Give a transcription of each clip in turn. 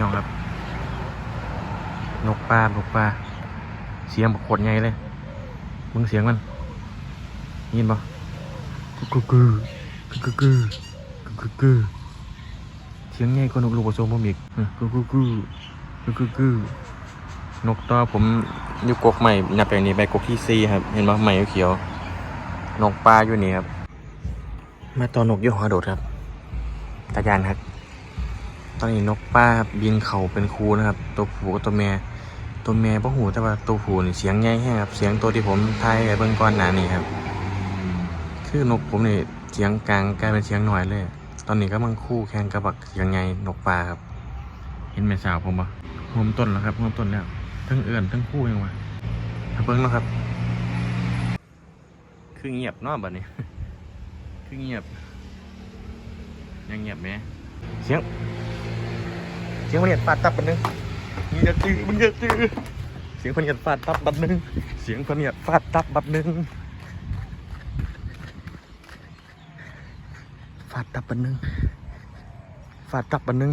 พี่น้องครับ นกปลานกปลาเสียงแบบโคตรใหญ่เลย มึงเสียงมันยินปะกุกกุกกุกกุกกุกกุกกุกเสียงใหญ่กว่านกลูกผสมผมอีกกุกกุกกุกกุกกุกนกต่อผมอยู่กกใหม่นับไปนี้ไปกกที่สี่ครับ เห็นปะใหม่เขียว นกปลาอยู่นี่ครับ มาตอนนกยู่หอโดดครับตาจานครับ ตอนนี้นกป้าบินเขาเป็นครูนะครับ ตัวผู้กับตัวแม่ ตัวแม่พ่หูแต่ว่าตัวผู้นี่เสียงใหญ่แห้งครับ เสียงตัวที่ผมทายไปเบื้องก่อนหนานี้ครับ คือนกผมนี่เสียงกลางกลายเป็นเสียงหน่อยเลย ตอนนี้ก็มันคู่แข่งกับบักเสียงใหญ่นกปลาครับ เห็นแม่สาวผมปะห่วมต้นแล้วครับห่วมต้นแล้ว ทั้งเอื่อนทั้งคู่ยังวะเบิ้งแล้วครับ คือเงียบนอกบัดนี้ คือเงียบ ยังเงียบไหมเสียง เสียงพเนียดฟาดตับบัดนึงมึงอย่าจื้อมึงอย่าจื้อเสียงพเนียดฟาดตับบัดนึงเสียงพเนียดฟาดตับบัดนึงฟาดตับบัดนึงฟาดตับบัดนึง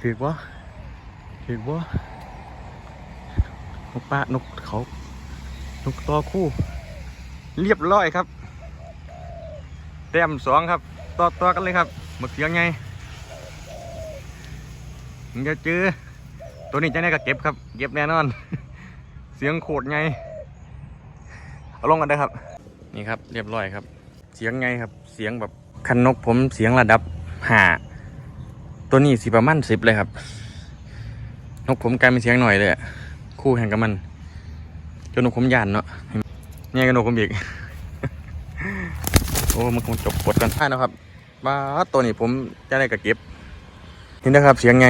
ถือว่าถือว่านกป้านกเขานกตัวคู่ เรียบร้อยครับแต้มสองครับต่อต่อกันเลยครับหมึกเสียงไง มึงจะเจอตัวนี้จะได้ก็เก็บครับ เก็บแน่นอน เสียงโคตรไง เอาลงกันได้ครับ นี่ครับ เรียบร้อยครับ เสียงไงครับ เสียงแบบคันนกผมเสียงระดับห้าตัวนี้สิประมาณสิบเลยครับ นกผมกลายเป็นเสียงหน่อยเลยอะคู่แข่งกับมันจนนกผมยานเนาะเนี่ยกับนกผมอีก โอ้มันคงจบกดกันได้นะครับมาตัวนี้ผมจะได้กระเก็บนี่นะครับเสียงไง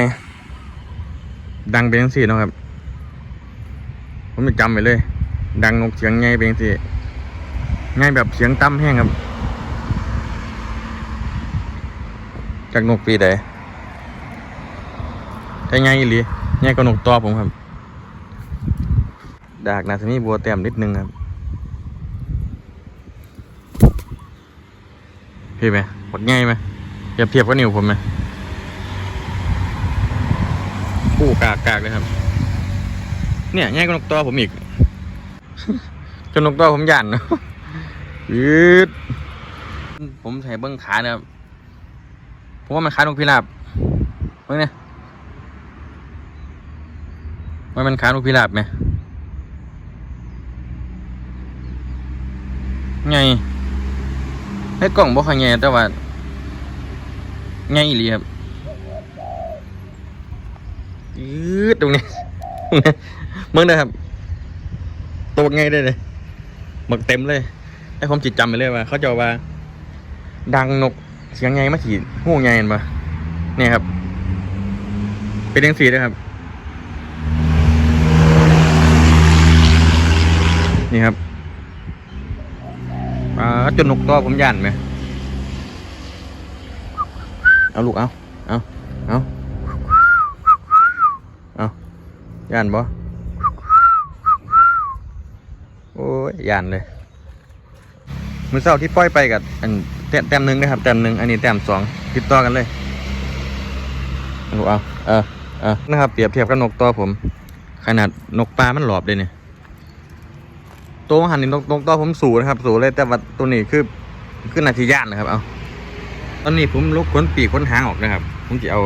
ดังเป็นจังสี่นะครับ ผมจะจำไปเลย ดังนกเสียงไงเป็นจังสี่ไงแบบเสียงต่ำแห้งครับ จากนกปีใดแต่ไงอีหลีไงก็นกตัวผมครับ ดากนาสมีบัวแต้มนิดนึงครับเพี่ไหมหมดง่ายไหมเทียบเทียบกับนิ้วผมไหม คู่กากกากเลยครับ เนี่ยง่ายกว่านกตัวผมอีกจนนกตัวผมหยันนะยืดผมใส่เบิ้งขาเนี่ยครับผมว่ามันขานกพิราบเบิ้งเนี่ยว่ามันขานกพิราบไหมไงในกล่องบ่ค่อยแง่แต่ว่าแง่อีหลีครับ ยืดตรงนี้ตรงนี้มึงนะครับ ตัวไงได้เลยหมึกเต็มเลยไอ้ผมจิตจำไปเลยว่า เขาจะว่า ดังนกเสียงไงมาถีหูไงเห็นปะเนี่ยครับ เป็นเรื่องสีนะครับ นี่ครับอ่าจนนกตัวผมย่านไหมเอาลูกเอาเอาเอาเอา ย่านบ่โอ้ยย่านเลยมือเศร้าที่ปล่อยไปกับอันแต้มแต้มหนึ่งนะครับแต้มหนึ่งอันนี้แต้มสองติดต่อกันเลยเอาลูเอาเออเออนะครับเปรียบเทียบกับนกตัวผม ขนาดนกปลามันหลอบเลยเนี่ยตัวหันนี่ตรงตรงตัวผมสูนะครับ สูเลยแต่ว่าตัวนี้คือคือนาทีย่านนะครับเอาตอนนี้ผมลุกขนปีกขนหางออกนะครับ ผมจะเอา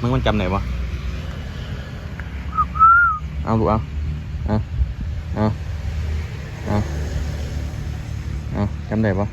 มันมันจำไหนวะ เอาลูกเอาเอ